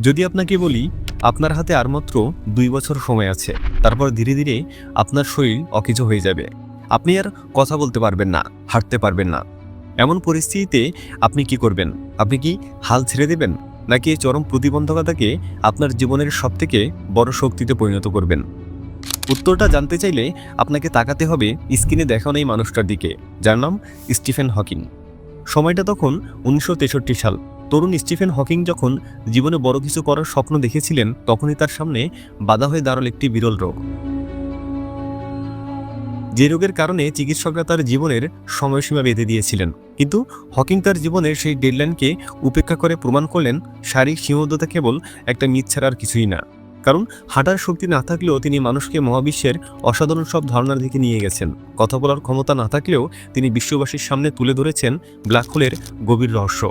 যদি আপনাকে বলি, আপনার হাতে আর মাত্র দুই বছর সময় আছে, তারপর ধীরে ধীরে আপনার শরীর অকেজো হয়ে যাবে। আপনি আর কথা বলতে পারবেন না, হাঁটতে পারবেন না। এমন পরিস্থিতিতে আপনি কি করবেন? আপনি কি হাল ছেড়ে দেবেন? নাকি এই চরম প্রতিবন্ধকতাকে আপনার জীবনের সবথেকে বড় শক্তিতে পরিণত করবেন? উত্তরটা জানতে চাইলে আপনাকে তাকাতে হবে স্ক্রিনে দেখানো এই মানুষটার দিকে। যার নাম স্টিফেন হকিং। সময়টা তখন উনিশশো তেষট্টি সাল। তরুণ স্টিফেন হকিং যখন জীবনে বড় কিছু করার স্বপ্ন দেখেছিলেন, তখনই তার সামনে বাধা হয়ে দাঁড়াল একটি বিরল রোগ। যে রোগের কারণে চিকিৎসকরা তার জীবনের সময়সীমা বেঁধে দিয়েছিলেন। কিন্তু হকিং তার জীবনের সেই ডেডলাইনকে উপেক্ষা করে প্রমাণ করলেন, শারীরিক সীমাবদ্ধতা কেবল একটা মিথ ছাড়া আর কিছুই না। কারণ হাঁটার শক্তি না থাকলেও তিনি মানুষকে মহাবিশ্বের অসাধারণ সব ধারণার দিকে নিয়ে গেছেন। কথা বলার ক্ষমতা না থাকলেও তিনি বিশ্ববাসীর সামনে তুলে ধরেছেন ব্ল্যাক হোলের গভীর রহস্য।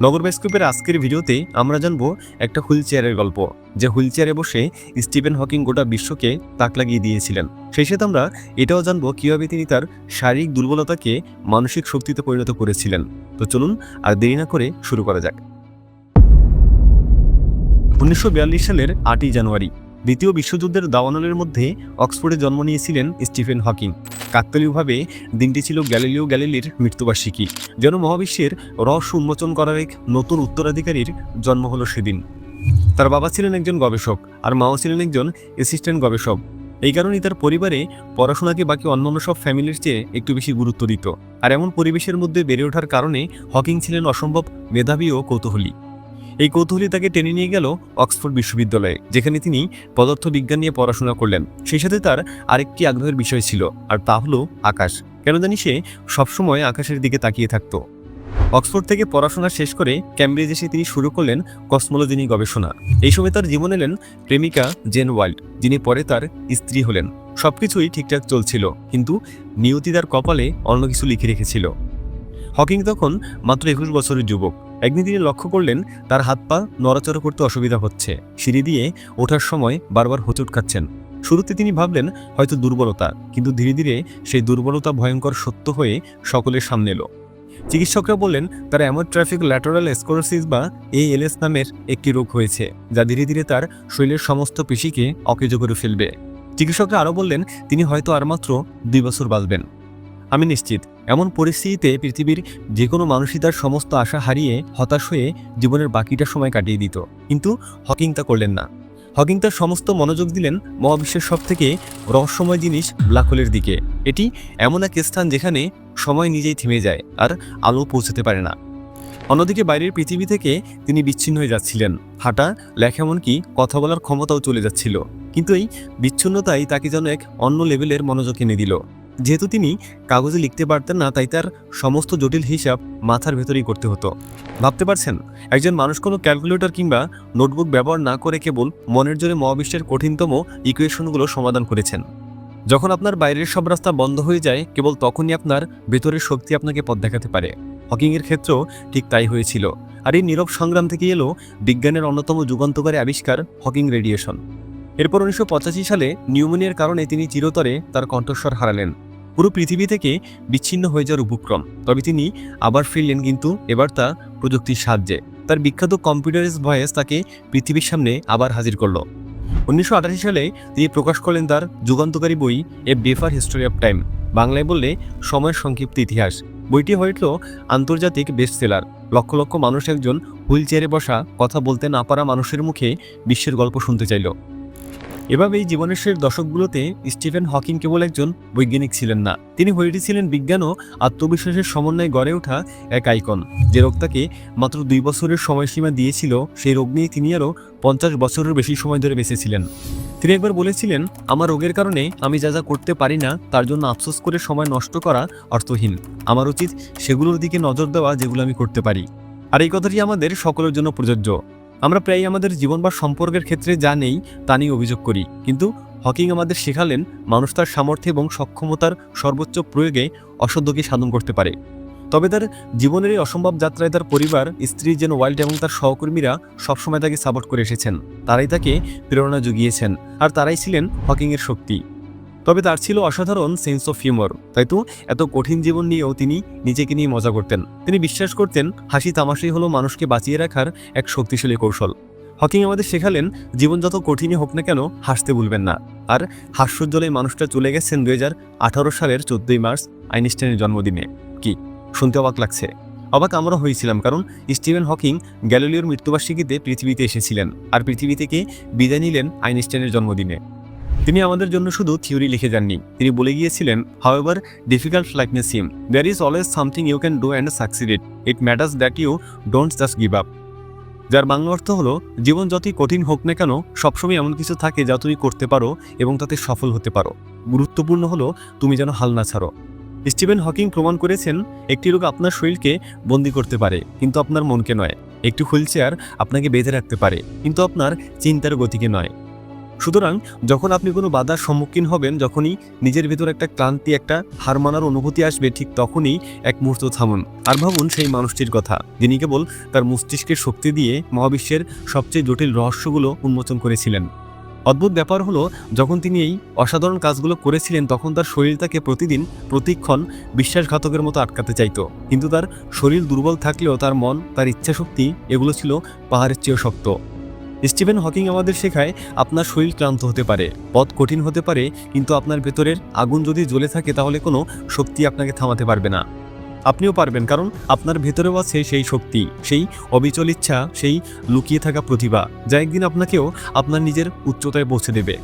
নগর বাইস্কোপের আজকের ভিডিওতে আমরা জানব একটা হুইল চেয়ারের গল্প, যে হুইল চেয়ারে বসে স্টিভেন হকিং গোটা বিশ্বকে তাক লাগিয়ে দিয়েছিলেন। সেই সাথে আমরা এটাও জানব কীভাবে তিনি তার শারীরিক দুর্বলতাকে মানসিক শক্তিতে পরিণত করেছিলেন। তো চলুন আর দেরি না করে শুরু করা যাক। উনিশশো বিয়াল্লিশ সালের আটই জানুয়ারি, দ্বিতীয় বিশ্বযুদ্ধের দাওয়ানলের মধ্যে অক্সফোর্ডে জন্ম নিয়েছিলেন স্টিফেন হকিং। কাকতালীয়ভাবে দিনটি ছিল গ্যালিলিও গ্যালিলির মৃত্যুবার্ষিকী, যেন মহাবিশ্বের রহস্য উন্মোচন করার এক নতুন উত্তরাধিকারীর জন্ম হলো সেদিন। তার বাবা ছিলেন একজন গবেষক আর মাও ছিলেন একজন অ্যাসিস্ট্যান্ট গবেষক। এই কারণেই তার পরিবারে পড়াশোনাকে বাকি অন্যান্য সব ফ্যামিলির চেয়ে একটু বেশি গুরুত্ব দিত। আর এমন পরিবেশের মধ্যে বেড়ে ওঠার কারণে হকিং ছিলেন অসম্ভব মেধাবী ও কৌতূহলী। এই কৌতূহলী তাকে টেনে নিয়ে গেল অক্সফোর্ড বিশ্ববিদ্যালয়ে, যেখানে তিনি পদার্থবিজ্ঞান নিয়ে পড়াশোনা করলেন। সেই সাথে তার আরেকটি আগ্রহের বিষয় ছিল, আর তা হলো আকাশ। কেন জানি সে সবসময় আকাশের দিকে তাকিয়ে থাকত। অক্সফোর্ড থেকে পড়াশোনা শেষ করে ক্যামব্রিজ এসে তিনি শুরু করলেন কসমোলজি নিয়ে গবেষণা। এই সময় তার জীবন এলেন প্রেমিকা জেন ওয়াইল্ড, যিনি পরে তার স্ত্রী হলেন। সবকিছুই ঠিকঠাক চলছিল, কিন্তু নিয়তি তার কপালে অন্য কিছু লিখে রেখেছিল। হকিং তখন মাত্র একুশ বছরের যুবক। একদিন তিনি লক্ষ্য করলেন, তার হাত পা নড়াচড়া করতে অসুবিধা হচ্ছে। সিঁড়ি দিয়ে ওঠার সময় বারবার হোঁচট খাচ্ছেন। শুরুতে তিনি ভাবলেন, হয়তো দুর্বলতা, কিন্তু ধীরে ধীরে সেই দুর্বলতা ভয়ঙ্কর সত্য হয়ে সকলের সামনে এলো। চিকিৎসকরা বললেন, তার এমন ট্রাফিক ল্যাটারাল স্কোরোসিস বা এএলএস নামের একটি রোগ হয়েছে, যা ধীরে ধীরে তার শরীরের সমস্ত পেশিকে অকেজ করে ফেলবে। চিকিৎসকরা আরও বললেন, তিনি হয়তো আর মাত্র দুই বছর বাঁচবেন। আমি নিশ্চিত, এমন পরিস্থিতিতে পৃথিবীর যে কোনো মানুষই তার সমস্ত আশা হারিয়ে হতাশ হয়ে জীবনের বাকিটা সময় কাটিয়ে দিত। কিন্তু হকিং তা করলেন না। হকিং তার সমস্ত মনোযোগ দিলেন মহাবিশ্বের সব থেকে রহস্যময় জিনিস ব্ল্যাক হোলের দিকে। এটি এমন এক স্থান যেখানে সময় নিজেই থেমে যায়, আর আলো পৌঁছাতে পারে না। অন্যদিকে বাইরের পৃথিবী থেকে তিনি বিচ্ছিন্ন হয়ে যাচ্ছিলেন। হাঁটা, লেখা এমনকি কথা বলার ক্ষমতাও চলে যাচ্ছিল। কিন্তু এই বিচ্ছিন্নতাই তাকে যেন এক অন্য লেভেলের মনোযোগ এনে দিল। যেহেতু তিনি কাগজে লিখতে পারতেন না, তাই তার সমস্ত জটিল হিসাব মাথার ভেতরেই করতে হতো। ভাবতে পারছেন? একজন মানুষ কোনো ক্যালকুলেটর কিংবা নোটবুক ব্যবহার না করে কেবল মনের জোরে মহাবিশ্বের কঠিনতম ইকুয়েশনগুলো সমাধান করেছেন। যখন আপনার বাইরের সব রাস্তা বন্ধ হয়ে যায়, কেবল তখনই আপনার ভেতরের শক্তি আপনাকে পথ দেখাতে পারে। হকিংয়ের ক্ষেত্রেও ঠিক তাই হয়েছিল। আর এই নীরব সংগ্রাম থেকে এলো বিজ্ঞানের অন্যতম যুগান্তকারী আবিষ্কার, হকিং রেডিয়েশন। এরপর উনিশশো পঁচাশি সালে নিউমোনিয়ার কারণে তিনি চিরতরে তার কণ্ঠস্বর হারালেন। পুরো পৃথিবী থেকে বিচ্ছিন্ন হয়ে যাওয়ার উপক্রম। তবে তিনি আবার ফিরলেন কিন্তু এবার তা প্রযুক্তির সাহায্যে। তার বিখ্যাত কম্পিউটারাইজ ভয়েস তাকে পৃথিবীর সামনে আবার হাজির করল। উনিশশো সালে তিনি প্রকাশ করলেন তার যুগান্তকারী বই a brief history of time বাংলায় বললে, সময়ের সংক্ষিপ্ত ইতিহাস। বইটি হয়ে উঠল আন্তর্জাতিক বেস্ট সেলার লক্ষ লক্ষ মানুষ একজন হুইল চেয়ারে বসা, কথা বলতে না পারা মানুষের মুখে বিশ্বের গল্প শুনতে চাইল। এভাবেই জীবনের শেষ দশকগুলোতে স্টিফেন হকিং কেবল একজন বৈজ্ঞানিক ছিলেন না। তিনি হয়ে উঠেছিলেন বিজ্ঞান ও আত্মবিশ্বাসের সমন্বয়ে গড়ে ওঠা এক আইকন। যে রোগ তাকে মাত্র দুই বছরের সময়সীমা দিয়েছিল, সেই রোগ নিয়ে তিনি আরও পঞ্চাশ বছরের বেশি সময় ধরে বেঁচেছিলেন। তিনি একবার বলেছিলেন, আমার রোগের কারণে আমি যা যা করতে পারি না, তার জন্য আফসোস করে সময় নষ্ট করা অর্থহীন। আমার উচিত সেগুলোর দিকে নজর দেওয়া যেগুলো আমি করতে পারি। আর এই কথাটি আমাদের সকলের জন্য প্রযোজ্য। আমরা প্রায় আমাদের জীবন বা সম্পর্কের ক্ষেত্রে যা নেই তা নিয়ে অভিযোগ করি। কিন্তু হকিং আমাদের শেখালেন মানুষ তার সামর্থ্য এবং সক্ষমতার সর্বোচ্চ প্রয়োগে অসাধ্যকে সাধন করতে পারে। তবে তার জীবনের এই অসম্ভব যাত্রায় তার পরিবার, স্ত্রী যেন ওয়াইল্ড এবং তার সহকর্মীরা সবসময় তাকে সাপোর্ট করে এসেছেন। তারাই তাকে প্রেরণা জুগিয়েছেন আর তারাই ছিলেন হকিংয়ের শক্তি। তবে তার ছিল অসাধারণ সেন্স অফ হিউমর তাই তো, এত কঠিন জীবন নিয়েও তিনি নিজেকে নিয়ে মজা করতেন। তিনি বিশ্বাস করতেন, হাসি তামাশাই হলো মানুষকে বাঁচিয়ে রাখার এক শক্তিশালী কৌশল। হকিং আমাদের শেখালেন, জীবন যত কঠিনই হোক না কেন হাসতে ভুলবেন না। আর হাস্যোজ্জ্বল মানুষটা চলে গেছেন দুই হাজার আঠারো সালের চোদ্দই মার্চ আইনস্টাইনের জন্মদিনে। কি? শুনতে অবাক লাগছে। অবাক আমরা হয়েছিলাম, কারণ স্টিভেন হকিং গ্যালিলিওর মৃত্যুবার্ষিকীতে পৃথিবীতে এসেছিলেন। আর পৃথিবী থেকে বিদায় নিলেন আইনস্টাইনের জন্মদিনে। তিনি আমাদের জন্য শুধু থিওরি লিখে যাননি। তিনি বলে গিয়েছিলেন however difficult like may seem there is always something you can do and succeed it it matters that you don't just give up যার বাংলা অর্থ হলো, জীবন যতই কঠিন হোক না কেন, সবসময় এমন কিছু থাকে যা তুমি করতে পারো এবং তাতে সফল হতে পারো। গুরুত্বপূর্ণ হলো, তুমি যেন হাল না ছাড়ো। স্টিভেন হকিং প্রমাণ করেছেন, একটি রোগ আপনার শরীরকে বন্দি করতে পারে, কিন্তু আপনার মনকে নয়। একটি হুইল চেয়ার আপনাকে বেঁধে রাখতে পারে, কিন্তু আপনার চিন্তার গতিকে নয়। সুতরাং যখন আপনি কোনো বাধার সম্মুখীন হবেন, যখনই নিজের ভেতর একটা ক্লান্তি, একটা হার মানার অনুভূতি আসবে, ঠিক তখনই এক মুহূর্ত থামুন। আর ভাবুন সেই মানুষটির কথা, যিনি কেবল তার মস্তিষ্কের শক্তি দিয়ে মহাবিশ্বের সবচেয়ে জটিল রহস্যগুলো উন্মোচন করেছিলেন। অদ্ভুত ব্যাপার হলো, যখন তিনি এই অসাধারণ কাজগুলো করেছিলেন, তখন তার শরীর তাকে প্রতিদিন প্রতিক্ষণ বিশ্বাসঘাতকের মতো আটকাতে চাইতো। কিন্তু তার শরীর দুর্বল থাকলেও তার মন, তার ইচ্ছাশক্তি, এগুলো ছিল পাহাড়ের চেয়েও শক্ত। স্টিভেন হকিং আমাদের শেখায়, আপনার শরীর ক্লান্ত হতে পারে, পথ কঠিন হতে পারে, কিন্তু আপনার ভেতরের আগুন যদি জ্বলে থাকে তাহলে কোনো শক্তি আপনাকে থামাতে পারবে না। আপনিও পারবেন, কারণ আপনার ভেতরেও আছে সেই শক্তি, সেই অবিচল ইচ্ছা, সেই লুকিয়ে থাকা প্রতিভা, যা একদিন আপনাকেও আপনার নিজের উচ্চতায় পৌঁছে দেবে।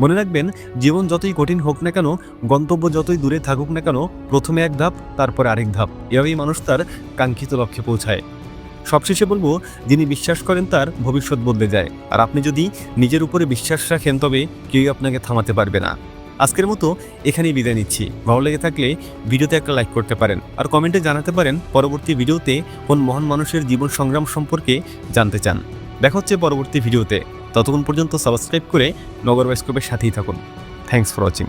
মনে রাখবেন, জীবন যতই কঠিন হোক না কেন, গন্তব্য যতই দূরে থাকুক না কেন, প্রথমে এক ধাপ, তারপরে আরেক ধাপ, এভাবেই মানুষ তার কাঙ্ক্ষিত লক্ষ্যে পৌঁছায়। সবশেষে বলব, যিনি বিশ্বাস করেন তার ভবিষ্যৎ বদলে যায়। আর আপনি যদি নিজের উপরে বিশ্বাস রাখেন, তবে কেউই আপনাকে থামাতে পারবে না। আজকের মতো এখানেই বিদায় নিচ্ছি। ভালো লেগে থাকলে ভিডিওতে একটা লাইক করতে পারেন। আর কমেন্টে জানাতে পারেন, পরবর্তী ভিডিওতে কোন মহান মানুষের জীবন সংগ্রাম সম্পর্কে জানতে চান। দেখা হচ্ছে পরবর্তী ভিডিওতে। ততক্ষণ পর্যন্ত সাবস্ক্রাইব করে নগর বাইস্কোপের সাথেই থাকুন। Thanks for watching